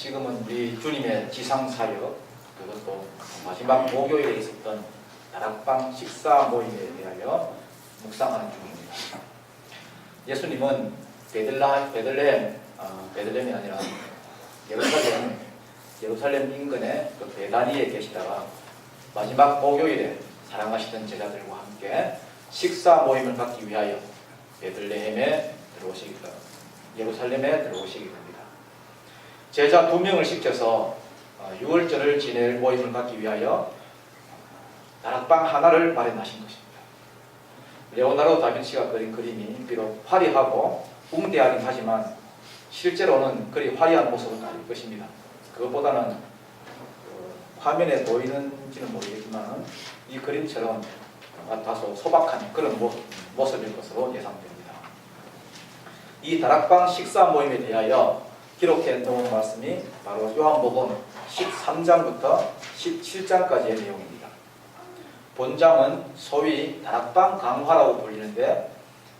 지금은 우리 주님의 지상 사역 그것도 마지막 목요일에 있었던 다락방 식사 모임에 대하여 묵상하는 중입니다. 예수님은 베들라 베들레헴 어, 베들레헴이 아니라 예루살렘 예루살렘 인근의 그 베다니에 계시다가 마지막 목요일에 사랑하시던 제자들과 함께 식사 모임을 갖기 위하여 베들레헴에 들어오시기 예루살렘에 들어오시게 됩니다. 제자 두 명을 시켜서 어, 유월절을 지낼 모임을 갖기 위하여 다락방 하나를 마련하신 것입니다. 레오나르도 다빈치가 그린 그림이 비록 화려하고 웅대하긴 하지만 실제로는 그리 화려한 모습은 아닐 것입니다. 그것보다는 그 화면에 보이는지는 모르겠지만 이 그림처럼 다소 소박한 그런 모습, 모습일 것으로 예상됩니다. 이 다락방 식사 모임에 대하여 기록해 놓은 말씀이 바로 요한복음 13장부터 17장까지의 내용입니다. 본장은 소위 다락방 강화라고 불리는데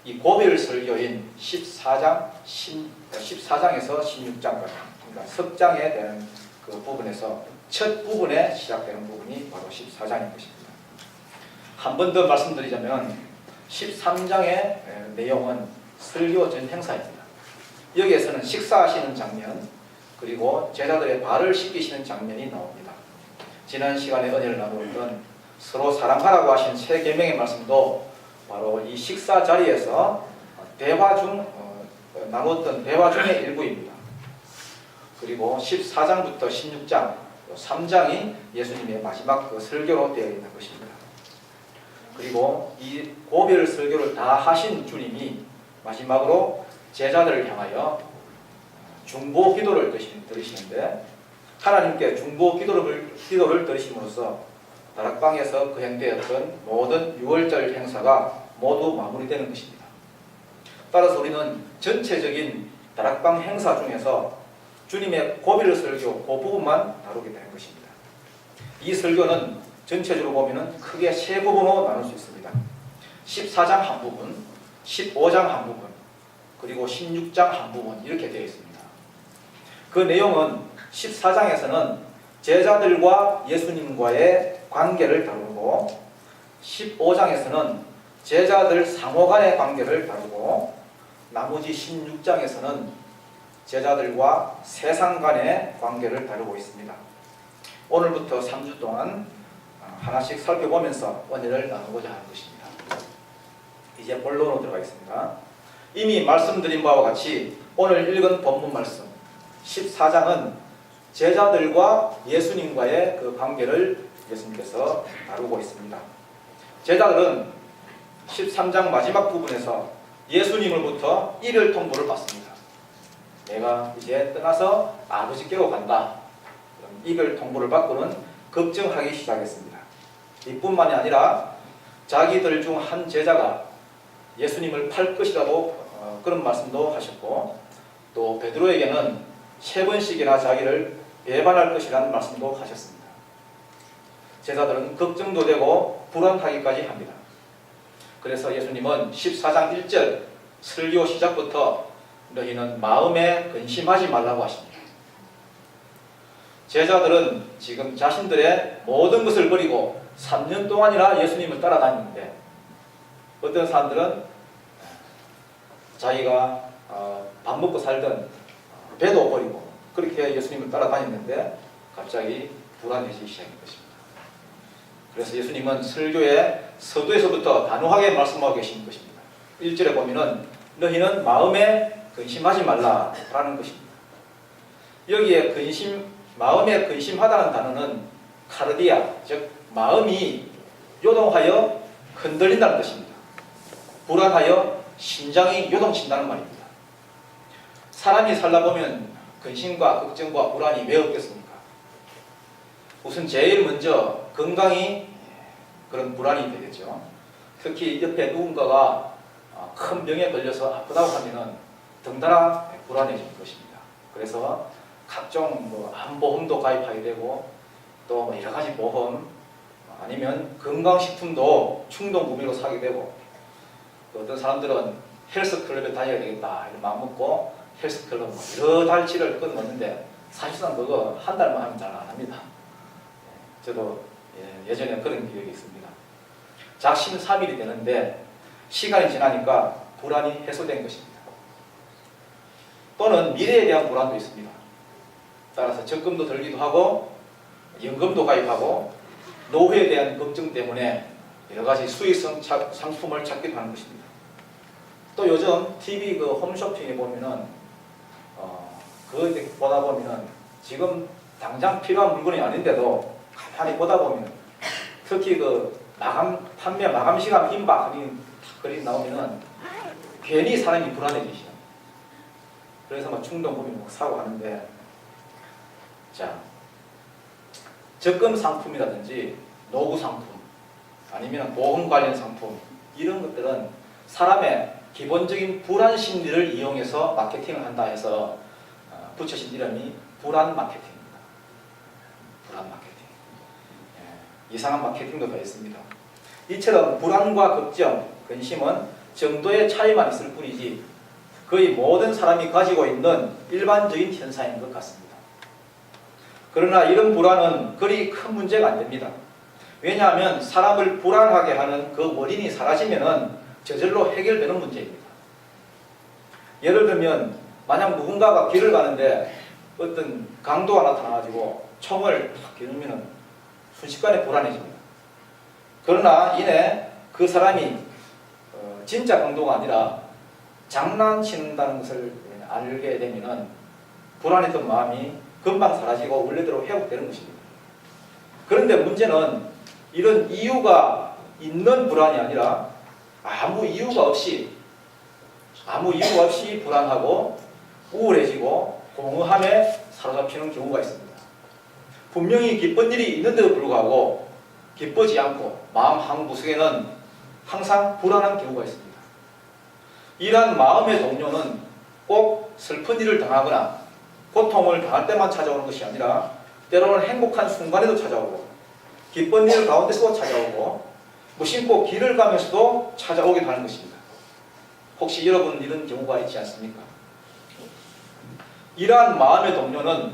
이 고별 설교인 14장 14장에서 16장까지 그러니까 석장에 대한 그 부분에서 첫 부분에 시작되는 부분이 바로 14장인 것입니다. 한 번 더 말씀드리자면 13장의 내용은 설교 전 행사입니다. 여기에서는 식사하시는 장면 그리고 제자들의 발을 씻기시는 장면이 나옵니다. 지난 시간에 은혜를 나누었던 서로 사랑하라고 하신 세 계명의 말씀도 바로 이 식사 자리에서 대화 중 어, 나눴던 대화 중의 일부입니다. 그리고 14장부터 16장 3장이 예수님의 마지막 그 설교로 되어 있는 것입니다. 그리고 이 고별 설교를 다 하신 주님이 마지막으로 제자들을 향하여 중보 기도를 드리시는데 하나님께 중보 기도를, 기도를 드리심으로써 다락방에서 거행되었던 모든 6월절 행사가 모두 마무리되는 것입니다. 따라서 우리는 전체적인 다락방 행사 중에서 주님의 고별 설교 그 부분만 다루게 되는 것입니다. 이 설교는 전체적으로 보면 크게 세 부분으로 나눌 수 있습니다. 14장 한 부분, 15장 한 부분, 그리고 16장 한 부분 이렇게 되어 있습니다. 그 내용은 14장에서는 제자들과 예수님과의 관계를 다루고 15장에서는 제자들 상호 간의 관계를 다루고 나머지 16장에서는 제자들과 세상 간의 관계를 다루고 있습니다. 오늘부터 3주 동안 하나씩 살펴보면서 원리를 나누고자 하는 것입니다. 이제 본론으로 들어가겠습니다. 이미 말씀드린 바와 같이 오늘 읽은 본문 말씀 14장은 제자들과 예수님과의 그 관계를 예수님께서 다루고 있습니다. 제자들은 13장 마지막 부분에서 예수님으로부터 이별 통보를 받습니다. 내가 이제 떠나서 아버지께로 간다. 이별 통보를 받고는 걱정하기 시작했습니다. 이뿐만이 아니라 자기들 중 한 제자가 예수님을 팔 것이라고 어, 그런 말씀도 하셨고 또 베드로에게는 세 번씩이나 자기를 배반할 것이라는 말씀도 하셨습니다. 제자들은 걱정도 되고 불안하기까지 합니다. 그래서 예수님은 14장 1절 설교 시작부터 너희는 마음에 근심하지 말라고 하십니다. 제자들은 지금 자신들의 모든 것을 버리고 3년 동안이나 예수님을 따라다니는데 어떤 사람들은 자기가 어, 밥 먹고 살던 배도 버리고 그렇게 예수님을 따라다녔는데 갑자기 불안해지기 시작한 것입니다. 그래서 예수님은 설교의 서두에서부터 단호하게 말씀하고 계신 것입니다. 1절에 보면은 너희는 마음에 근심하지 말라라는 것입니다. 여기에 근심, 마음에 근심하다는 단어는 카르디아, 즉 마음이 요동하여 흔들린다는 것입니다. 불안하여 심장이 요동친다는 말입니다. 사람이 살다 보면 근심과 걱정과 불안이 왜 없겠습니까? 우선 제일 먼저 건강이 그런 불안이 되겠죠. 특히 옆에 누군가가 큰 병에 걸려서 아프다고 하면은 덩달아 불안해질 것입니다. 그래서 각종 뭐 암보험도 가입하게 되고 또뭐 여러 가지 보험 아니면 건강식품도 충동 구매로 사게 되고 또 어떤 사람들은 헬스클럽에 다녀야 되겠다 이런 마음 먹고 헬스클럽 뭐 여러 달치를 끊었는데 사실상 그거 한 달만 하면 잘 안 합니다. 예, 저도 예, 예전에 그런 기억이 있습니다. 작심 3일이 되는데 시간이 지나니까 불안이 해소된 것입니다. 또는 미래에 대한 불안도 있습니다. 따라서 적금도 들기도 하고 연금도 가입하고 노후에 대한 걱정 때문에 여러 가지 수익성 차- 상품을 찾기도 하는 것입니다. 또 요즘 TV 그 홈쇼핑에 보면은 어, 그거 보다 보면은 지금 당장 필요한 물건이 아닌데도 가만히 보다 보면 특히 그 마감 판매 마감 시간 임박 그림 그림 나오면은 괜히 사람이 불안해지시죠. 그래서 막 충동 구매 막 사고 하는데 자 적금 상품이라든지 노후 상품 아니면 보험 관련 상품 이런 것들은 사람의 기본적인 불안 심리를 이용해서 마케팅을 한다 해서 어, 붙여진 이름이 불안 마케팅입니다. 불안 마케팅. 예, 이상한 마케팅도 더 있습니다. 이처럼 불안과 걱정, 근심은 정도의 차이만 있을 뿐이지 거의 모든 사람이 가지고 있는 일반적인 현상인 것 같습니다. 그러나 이런 불안은 그리 큰 문제가 안 됩니다. 왜냐하면 사람을 불안하게 하는 그 원인이 사라지면은 저절로 해결되는 문제입니다. 예를 들면 만약 누군가가 길을 가는데 어떤 강도가 나타나가지고 총을 탁 겨누면은 순식간에 불안해집니다. 그러나 이내 그 사람이 어, 진짜 강도가 아니라 장난친다는 것을 알게 되면은 불안했던 마음이 금방 사라지고 원래대로 회복되는 것입니다. 그런데 문제는 이런 이유가 있는 불안이 아니라 아무 이유가 없이 아무 이유 없이 불안하고 우울해지고 공허함에 사로잡히는 경우가 있습니다. 분명히 기쁜 일이 있는데도 불구하고 기쁘지 않고 마음 한구석에는 항상 불안한 경우가 있습니다. 이러한 마음의 동료는 꼭 슬픈 일을 당하거나 고통을 당할 때만 찾아오는 것이 아니라 때로는 행복한 순간에도 찾아오고 기쁜 일 가운데서도 찾아오고 무심코 길을 가면서도 찾아오게 하는 것입니다. 혹시 여러분 이런 경우가 있지 않습니까? 이러한 마음의 동료는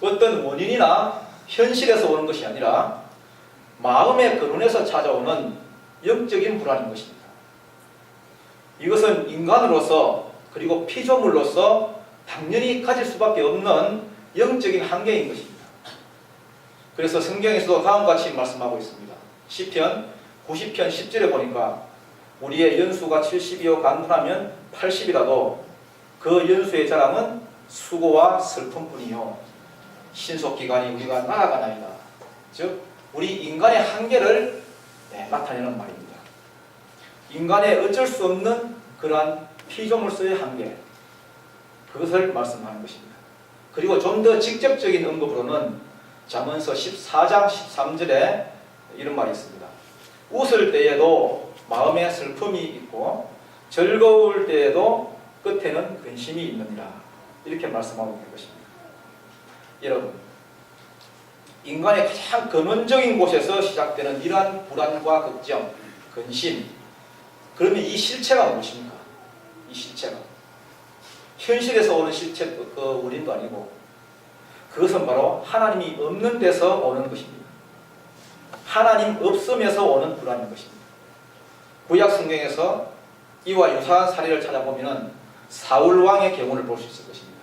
어떤 원인이나 현실에서 오는 것이 아니라 마음의 근원에서 찾아오는 영적인 불안인 것입니다. 이것은 인간으로서 그리고 피조물로서 당연히 가질 수밖에 없는 영적인 한계인 것입니다. 그래서 성경에서도 다음과 같이 말씀하고 있습니다. 시편 90편 10절에 보니까 우리의 연수가 70이요 간분하면 80이라도 그 연수의 자랑은 수고와 슬픔뿐이요 신속 기간이 우리가 나아가나이다. 즉 우리 인간의 한계를 네, 나타내는 말입니다. 인간의 어쩔 수 없는 그러한 피조물소의 한계 그것을 말씀하는 것입니다. 그리고 좀 더 직접적인 언급으로는 잠언서 14장 13절에 이런 말이 있습니다. 웃을 때에도 마음에 슬픔이 있고 즐거울 때에도 끝에는 근심이 있느니라 이렇게 말씀하고 있는 것입니다. 여러분 인간의 가장 근원적인 곳에서 시작되는 이러한 불안과 걱정, 근심 그러면 이 실체가 무엇입니까? 이 실체가 현실에서 오는 실체 그 원인도 아니고 그것은 바로 하나님이 없는 데서 오는 것입니다. 하나님 없음에서 오는 불안인 것입니다. 구약 성경에서 이와 유사한 사례를 찾아보면 사울 왕의 경우를 볼 수 있을 것입니다.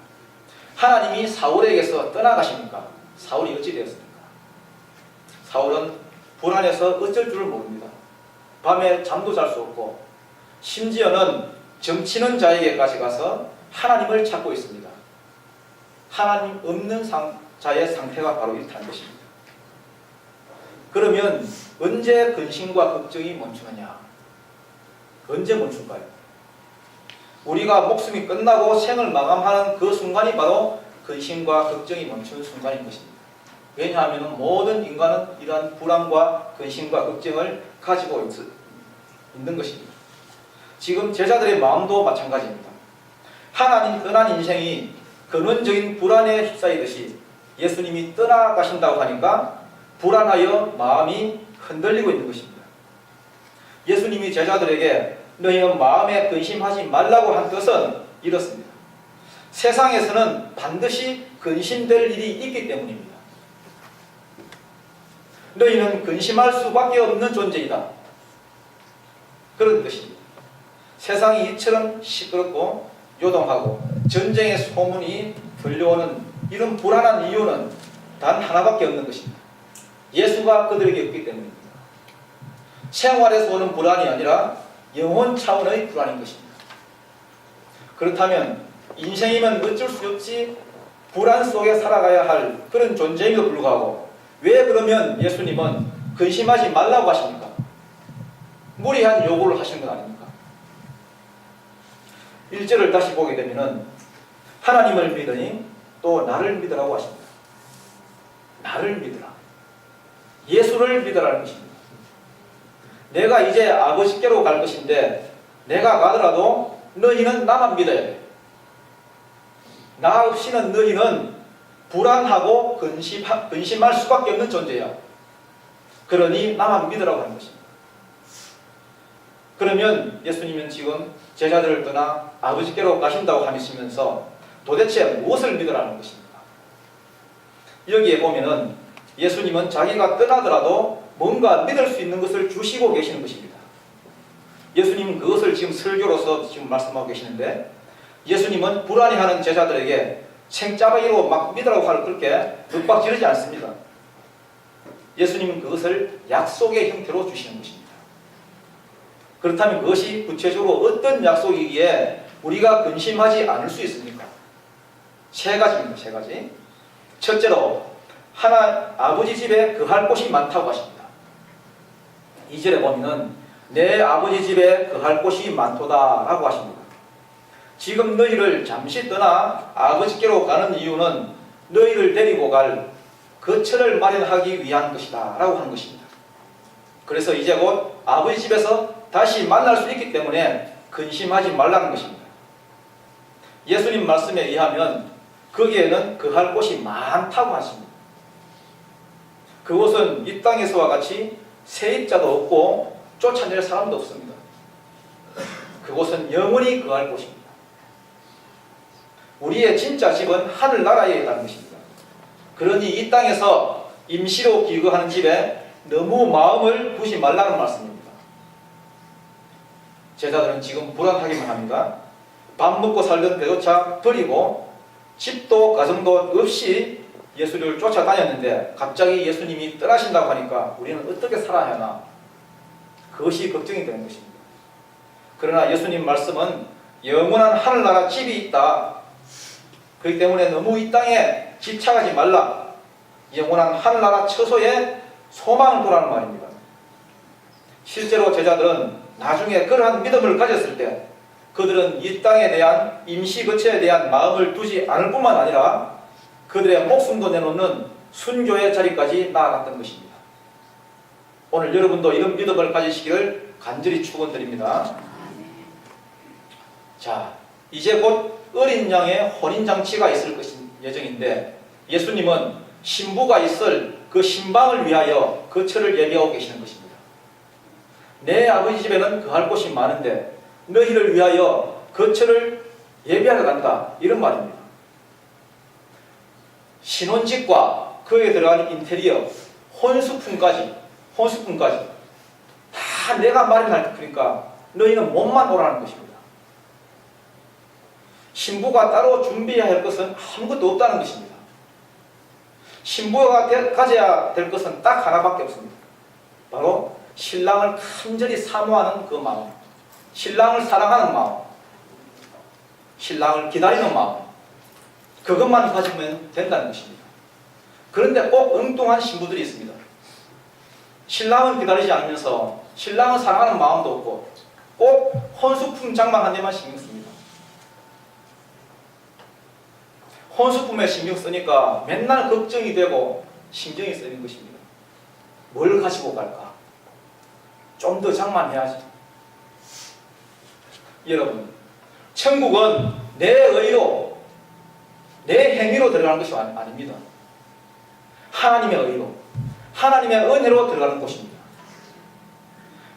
하나님이 사울에게서 떠나가시니까 사울이 어찌 되었습니까? 사울은 불안해서 어쩔 줄을 모릅니다. 밤에 잠도 잘 수 없고 심지어는 정치는 자에게까지 가서 하나님을 찾고 있습니다. 하나님 없는 상, 자의 상태가 바로 이렇다는 것입니다. 그러면 언제 근심과 걱정이 멈추느냐? 언제 멈출까요? 우리가 목숨이 끝나고 생을 마감하는 그 순간이 바로 근심과 걱정이 멈추는 순간인 것입니다. 왜냐하면 모든 인간은 이러한 불안과 근심과 걱정을 가지고 있, 있는 것입니다. 지금 제자들의 마음도 마찬가지입니다. 하나님 떠난 인생이 근원적인 불안에 휩싸이듯이 예수님이 떠나가신다고 하니까 불안하여 마음이 흔들리고 있는 것입니다. 예수님이 제자들에게 너희 마음에 근심하지 말라고 한 뜻은 이렇습니다. 세상에서는 반드시 근심될 일이 있기 때문입니다. 너희는 근심할 수밖에 없는 존재이다. 그런 뜻입니다. 세상이 이처럼 시끄럽고 요동하고 전쟁의 소문이 들려오는 이런 불안한 이유는 단 하나밖에 없는 것입니다. 예수가 그들에게 없기 때문입니다. 생활에서 오는 불안이 아니라 영혼 차원의 불안인 것입니다. 그렇다면 인생이면 어쩔 수 없이 불안 속에 살아가야 할 그런 존재임에도 불구하고 왜 그러면 예수님은 근심하지 말라고 하십니까? 무리한 요구를 하시는 건 아닙니까? 1절을 다시 보게 되면은 하나님을 믿으니 또 나를 믿으라고 하십니다. 나를 믿으라. 예수를 믿으라는 것입니다. 내가 이제 아버지께로 갈 것인데 내가 가더라도 너희는 나만 믿어야 돼. 나 없이는 너희는 불안하고 근심, 근심할 수밖에 없는 존재야. 그러니 나만 믿으라고 하는 것입니다. 그러면 예수님은 지금 제자들을 떠나 아버지께로 가신다고 하시면서 도대체 무엇을 믿으라는 것입니까? 여기에 보면은 예수님은 자기가 떠나더라도 뭔가 믿을 수 있는 것을 주시고 계시는 것입니다. 예수님은 그것을 지금 설교로서 지금 말씀하고 계시는데 예수님은 불안해하는 제자들에게 생짜배기로 막 믿으라고 할 그렇게 윽박 지르지 않습니다. 예수님은 그것을 약속의 형태로 주시는 것입니다. 그렇다면 그것이 구체적으로 어떤 약속이기에 우리가 근심하지 않을 수 있습니까? 세 가지입니다. 세 가지. 첫째로 하나 아버지 집에 거할 곳이 많다고 하십니다. 2절에 보면은 내 아버지 집에 거할 곳이 많도다라고 하십니다. 지금 너희를 잠시 떠나 아버지께로 가는 이유는 너희를 데리고 갈 거처를 마련하기 위한 것이다 라고 하는 것입니다. 그래서 이제 곧 아버지 집에서 다시 만날 수 있기 때문에 근심하지 말라는 것입니다. 예수님 말씀에 의하면 거기에는 거할 곳이 많다고 하십니다. 그곳은 이 땅에서와 같이 세입자도 없고 쫓아낼 사람도 없습니다. 그곳은 영원히 거할 곳입니다. 우리의 진짜 집은 하늘나라에 있다는 것입니다. 그러니 이 땅에서 임시로 기거하는 집에 너무 마음을 두지 말라는 말씀입니다. 제자들은 지금 불안하기만 합니다. 밥 먹고 살던 배조차 버리고 집도 가정도 없이 예수를 쫓아다녔는데 갑자기 예수님이 떠나신다고 하니까 우리는 어떻게 살아야 하나 그것이 걱정이 되는 것입니다. 그러나 예수님 말씀은 영원한 하늘나라 집이 있다. 그렇기 때문에 너무 이 땅에 집착하지 말라. 영원한 하늘나라 처소에 소망을 두라는 말입니다. 실제로 제자들은 나중에 그러한 믿음을 가졌을 때 그들은 이 땅에 대한 임시 거처에 대한 마음을 두지 않을 뿐만 아니라 그들의 목숨도 내놓는 순교의 자리까지 나아갔던 것입니다. 오늘 여러분도 이런 믿음을 가지시기를 간절히 축원드립니다. 자, 이제 곧 어린 양의 혼인 장치가 있을 것인 예정인데 예수님은 신부가 있을 그 신방을 위하여 거처를 예비하고 계시는 것입니다. 내 아버지 집에는 거할 곳이 많은데 너희를 위하여 거처를 예비하러 간다 이런 말입니다. 신혼집과 그에 들어간 인테리어, 혼수품까지, 혼수품까지 다 내가 마련할 테니까 너희는 몸만 오라는 것입니다. 신부가 따로 준비해야 할 것은 아무것도 없다는 것입니다. 신부가 되- 가져야 될 것은 딱 하나밖에 없습니다. 바로 신랑을 간절히 사모하는 그 마음, 신랑을 사랑하는 마음, 신랑을 기다리는 마음, 그것만 가지면 된다는 것입니다. 그런데 꼭 엉뚱한 신부들이 있습니다. 신랑은 기다리지 않으면서 신랑을 사랑하는 마음도 없고 꼭 혼수품 장만 한 대만 신경 씁니다. 혼수품에 신경 쓰니까 맨날 걱정이 되고 신경이 쓰이는 것입니다. 뭘 가지고 갈까? 좀 더 장만해야지. 여러분, 천국은 내 의로, 내 행위로 들어가는 것이 아닙니다. 하나님의 의로, 하나님의 은혜로 들어가는 곳입니다.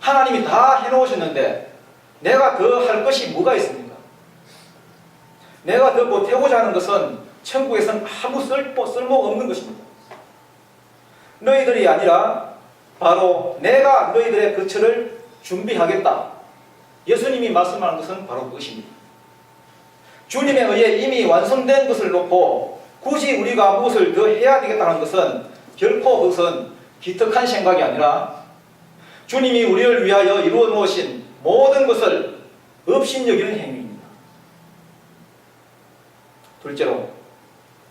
하나님이 다 해놓으셨는데 내가 더 할 것이 뭐가 있습니까? 내가 더 보태고자 하는 것은 천국에선 아무 쓸모, 쓸모 없는 것입니다. 너희들이 아니라 바로 내가 너희들의 거처를 준비하겠다. 예수님이 말씀하는 것은 바로 그것입니다. 주님에 의해 이미 완성된 것을 놓고 굳이 우리가 무엇을 더 해야 되겠다는 것은 결코 그것은 기특한 생각이 아니라 주님이 우리를 위하여 이루어 놓으신 모든 것을 업신여기는 행위입니다. 둘째로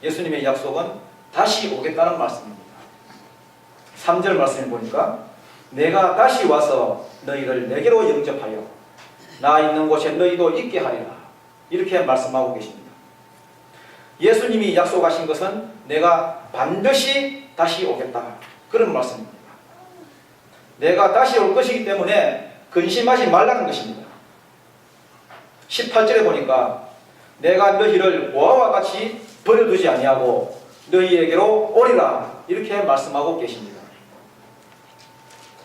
예수님의 약속은 다시 오겠다는 말씀입니다. 3절 말씀을 보니까 내가 다시 와서 너희를 내게로 영접하여 나 있는 곳에 너희도 있게 하리라. 이렇게 말씀하고 계십니다. 예수님이 약속하신 것은 내가 반드시 다시 오겠다. 그런 말씀입니다. 내가 다시 올 것이기 때문에 근심하지 말라는 것입니다. 18절에 보니까 내가 너희를 보아와 같이 버려두지 아니하고 너희에게로 오리라 이렇게 말씀하고 계십니다.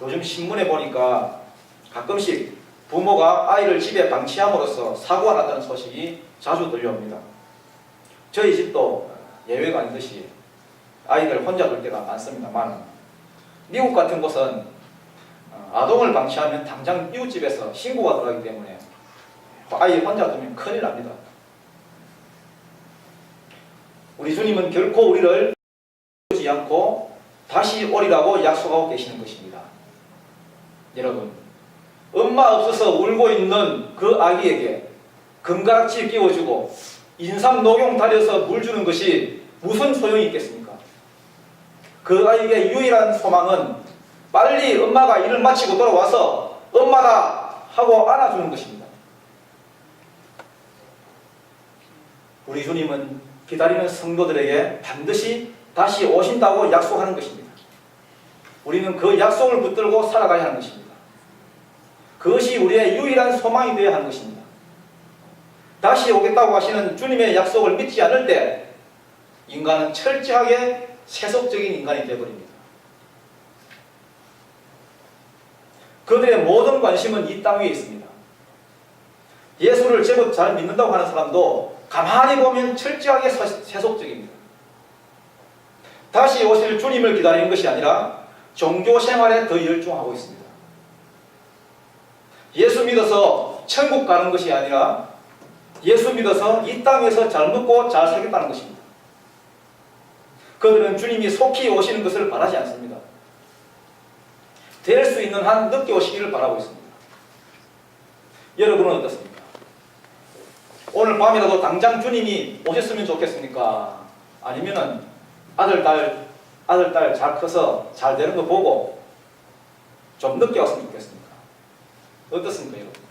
요즘 신문에 보니까 가끔씩 부모가 아이를 집에 방치함으로써 사고가 났다는 소식이 자주 들려옵니다. 저희 집도 예외가 아니듯이 아이들 혼자 둘 때가 많습니다만 미국 같은 곳은 어, 아동을 방치하면 당장 이웃집에서 신고가 들어가기 때문에 아이 혼자 두면 큰일 납니다. 우리 주님은 결코 우리를 오지 않고 다시 오리라고 약속하고 계시는 것입니다. 여러분, 엄마 없어서 울고 있는 그 아기에게 금가락지 끼워주고 인삼 녹용 달여서 물 주는 것이 무슨 소용이 있겠습니까? 그 아이의 유일한 소망은 빨리 엄마가 일을 마치고 돌아와서 엄마다 하고 안아주는 것입니다. 우리 주님은 기다리는 성도들에게 반드시 다시 오신다고 약속하는 것입니다. 우리는 그 약속을 붙들고 살아가야 하는 것입니다. 그것이 우리의 유일한 소망이 되어야 하는 것입니다. 다시 오겠다고 하시는 주님의 약속을 믿지 않을 때 인간은 철저하게 세속적인 인간이 되어버립니다. 그들의 모든 관심은 이 땅 위에 있습니다. 예수를 제법 잘 믿는다고 하는 사람도 가만히 보면 철저하게 세속적입니다. 다시 오실 주님을 기다리는 것이 아니라 종교 생활에 더 열중하고 있습니다. 믿어서 천국 가는 것이 아니라 예수 믿어서 이 땅에서 잘 먹고 잘 살겠다는 것입니다. 그들은 주님이 속히 오시는 것을 바라지 않습니다. 될 수 있는 한 늦게 오시기를 바라고 있습니다. 여러분은 어떻습니까? 오늘 밤이라도 당장 주님이 오셨으면 좋겠습니까? 아니면은 아들, 딸, 아들, 딸 잘 커서 잘 되는 거 보고 좀 늦게 왔으면 좋겠습니까? 어떻습니까, 여러분?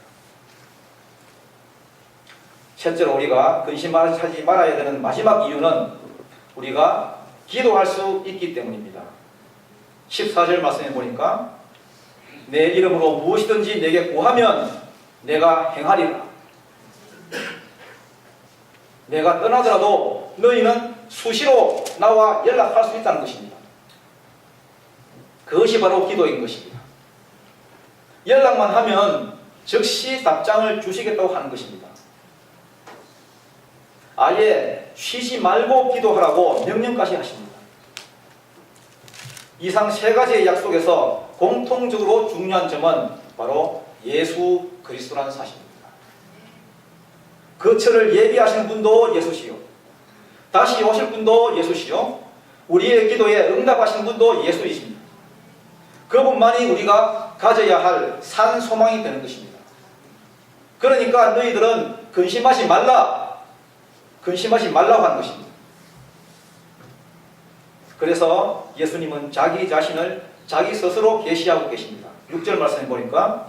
실제로 우리가 근심하지 말아야 되는 마지막 이유는 우리가 기도할 수 있기 때문입니다. 14절 말씀해 보니까 내 이름으로 무엇이든지 내게 구하면 내가 행하리라. 내가 떠나더라도 너희는 수시로 나와 연락할 수 있다는 것입니다. 그것이 바로 기도인 것입니다. 연락만 하면 즉시 답장을 주시겠다고 하는 것입니다. 아예 쉬지 말고 기도하라고 명령까지 하십니다. 이상 세 가지의 약속에서 공통적으로 중요한 점은 바로 예수 그리스도라는 사실입니다. 거처를 예비하시는 분도 예수시요. 다시 오실 분도 예수시요. 우리의 기도에 응답하시는 분도 예수이십니다. 그분만이 우리가 가져야 할 산 소망이 되는 것입니다. 그러니까 너희들은 근심하지 말라. 근심하지 말라고 하는 것입니다. 그래서 예수님은 자기 자신을 자기 스스로 계시하고 계십니다. 6절 말씀해 보니까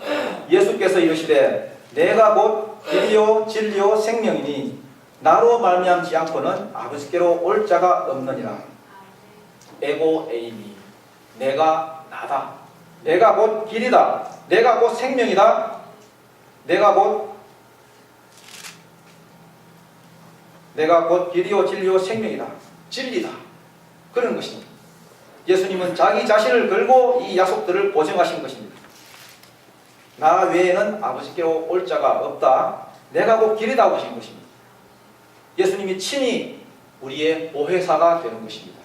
예수께서 이르시되 내가 곧 길이요 진리요 생명이니 나로 말미암지 않고는 아버지께로 올 자가 없느니라. 에고 에이미 내가 나다. 내가 곧 길이다. 내가 곧 생명이다. 내가 곧 내가 곧 길이요 진리요 생명이다. 진리다. 그런 것입니다. 예수님은 자기 자신을 걸고 이 약속들을 보증하신 것입니다. 나 외에는 아버지께로 올 자가 없다. 내가 곧 길이다 하신 것입니다. 예수님이 친히 우리의 보혜사가 되는 것입니다.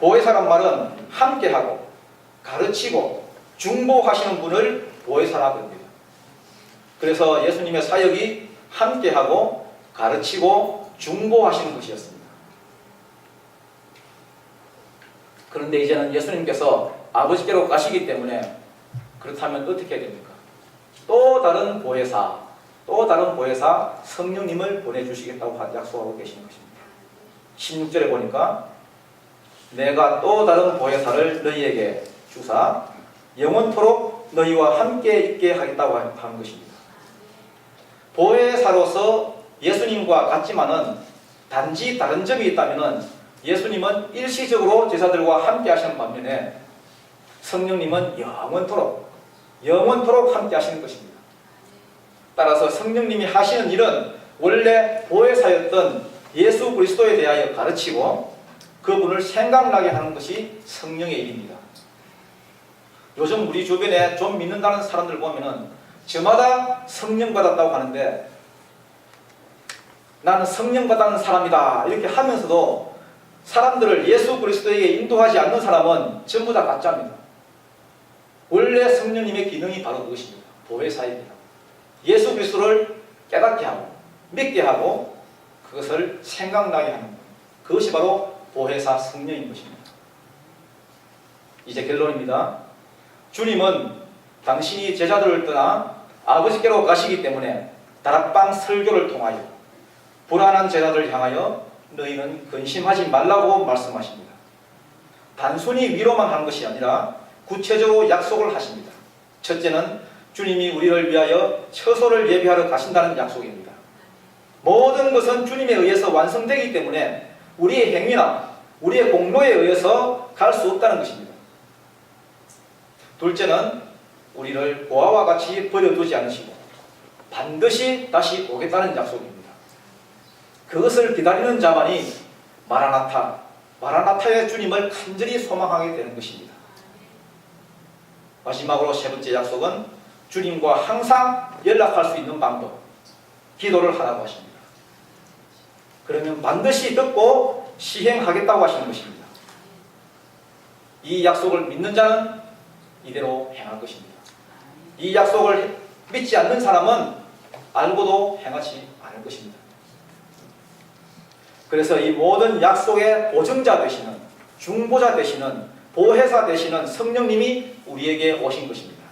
보혜사란 말은 함께하고 가르치고 중보하시는 분을 보혜사라고 합니다. 그래서 예수님의 사역이 함께하고 가르치고 중보하시는 것이었습니다. 그런데 이제는 예수님께서 아버지께로 가시기 때문에 그렇다면 어떻게 해야 됩니까? 또 다른 보혜사, 또 다른 보혜사 성령님을 보내주시겠다고 약속하고 계시는 것입니다. 16절에 보니까 내가 또 다른 보혜사를 너희에게 주사 영원토록 너희와 함께 있게 하겠다고 하는 것입니다. 보혜사로서 예수님과 같지만은 단지 다른 점이 있다면은 예수님은 일시적으로 제사들과 함께 하시는 반면에 성령님은 영원토록 영원토록 함께 하시는 것입니다. 따라서 성령님이 하시는 일은 원래 보혜사였던 예수 그리스도에 대하여 가르치고 그분을 생각나게 하는 것이 성령의 일입니다. 요즘 우리 주변에 좀 믿는다는 사람들 보면은 저마다 성령 받았다고 하는데 나는 성령 받았는 사람이다 이렇게 하면서도 사람들을 예수 그리스도에게 인도하지 않는 사람은 전부 다 가짜입니다. 원래 성령님의 기능이 바로 그것입니다. 보혜사입니다. 예수 그리스도를 깨닫게 하고 믿게 하고 그것을 생각나게 하는 것. 그것이 바로 보혜사 성령인 것입니다. 이제 결론입니다. 주님은 당신이 제자들을 떠나 아버지께로 가시기 때문에 다락방 설교를 통하여 불안한 제자들을 향하여 너희는 근심하지 말라고 말씀하십니다. 단순히 위로만 하는 것이 아니라 구체적으로 약속을 하십니다. 첫째는 주님이 우리를 위하여 처소를 예비하러 가신다는 약속입니다. 모든 것은 주님에 의해서 완성되기 때문에 우리의 행위나 우리의 공로에 의해서 갈 수 없다는 것입니다. 둘째는 우리를 고아와 같이 버려두지 않으시고 반드시 다시 오겠다는 약속입니다. 그것을 기다리는 자만이 마라나타, 마라나타의 주님을 간절히 소망하게 되는 것입니다. 마지막으로 세 번째 약속은 주님과 항상 연락할 수 있는 방법, 기도를 하라고 하십니다. 그러면 반드시 듣고 시행하겠다고 하시는 것입니다. 이 약속을 믿는 자는 이대로 행할 것입니다. 이 약속을 믿지 않는 사람은 알고도 행하지 않을 것입니다. 그래서 이 모든 약속의 보증자 되시는 중보자 되시는 보혜사 되시는 성령님이 우리에게 오신 것입니다.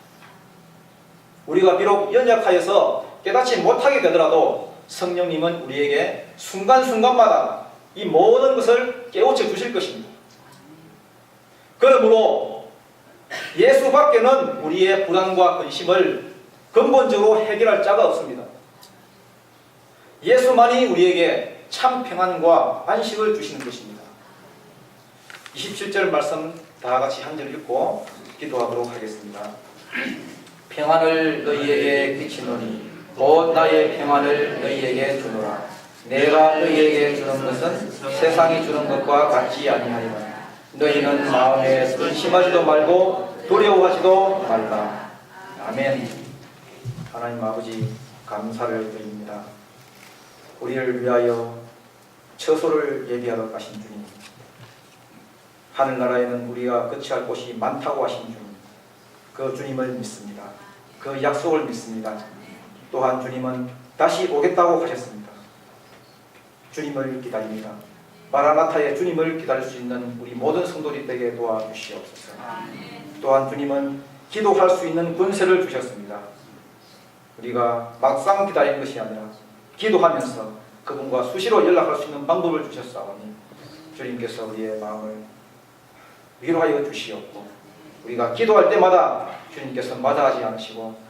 우리가 비록 연약하여서 깨닫지 못하게 되더라도 성령님은 우리에게 순간순간마다 이 모든 것을 깨우쳐 주실 것입니다. 그러므로 예수 밖에는 우리의 불안과 근심을 근본적으로 해결할 자가 없습니다. 예수만이 우리에게 참 평안과 안식을 주시는 것입니다. 27절 말씀 다 같이 한 절 읽고 기도하도록 하겠습니다. 평안을 너희에게 끼치노니 곧 나의 평안을 너희에게 주노라. 내가 너희에게 주는 것은 세상이 주는 것과 같지 아니하리라. 너희는 마음에 근심하지도 말고 두려워하지도 말라. 아멘. 하나님 아버지 감사를 드립니다. 우리를 위하여 처소를 예비하러 가신 주님. 하늘나라에는 우리가 거치할 곳이 많다고 하신 주님. 그 주님을 믿습니다. 그 약속을 믿습니다. 또한 주님은 다시 오겠다고 하셨습니다. 주님을 기다립니다. 마라나타의 주님을 기다릴 수 있는 우리 모든 성도들이 되게 도와주시옵소서. 또한 주님은 기도할 수 있는 권세를 주셨습니다. 우리가 막상 기다리는 것이 아니라 기도하면서 그분과 수시로 연락할 수 있는 방법을 주셨사오니 주님께서 우리의 마음을 위로하여 주시옵고 우리가 기도할 때마다 주님께서 마다하지 않으시고